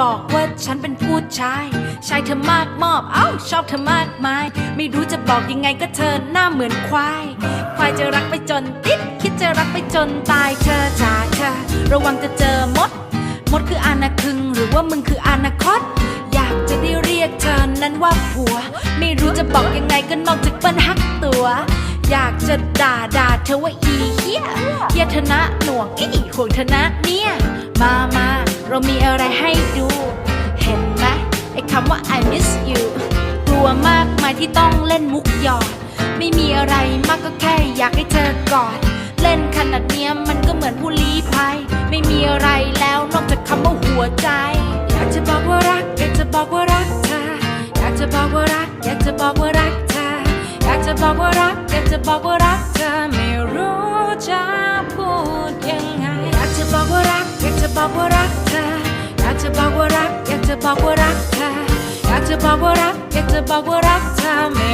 บอกว่าฉันเป็นผู้ชาย ชายเธอมากมอบ เอ้าชอบเธอมากมาย ไม่รู้จะบอกยังไงก็เธอหน้าเหมือนควาย ควายจะรักไปจนติด คิดจะรักไปจนตายเธอจ๋าเธอ ระวังจะเจอมด มดคืออนาคึง หรือว่ามึงคืออนาคต อยากจะได้เรียกเธอนั้นว่าผัว ไม่รู้จะบอกยังไงก็นอกจากเปิ้นฮักตัว อยากจะด่าด่าเธอว่าอีเฮียเฮียธนะหน่วงอีห่วงธนะเนี่ย มามา เรามีอะไรให้ดู เห็นไหมไอ้คำว่า I miss you กลัวมากมายที่ต้องเล่นมุกหยอด ไม่มีอะไรมากก็แค่อยากให้เธอกอด เล่นขนาดเนี้ยมันก็เหมือนผู้ลี้ภัย ไม่มีอะไรแล้วนอกจากคำว่าหัวใจ อยากจะบอกว่ารัก อยากจะบอกว่ารักเธอ อยากจะบอกว่ารัก อยากจะบอกว่ารักเธอ อยากจะบอกว่ารัก อยากจะบอกว่ารักเธอไม่รู้จะพูดยังไง อยากจะบอกว่ารัก อยากจะบอกว่ารัก จะบอกว่ารักเธออยากจะบอกว่ารักอยากจะบอกว่ารักเธอไม่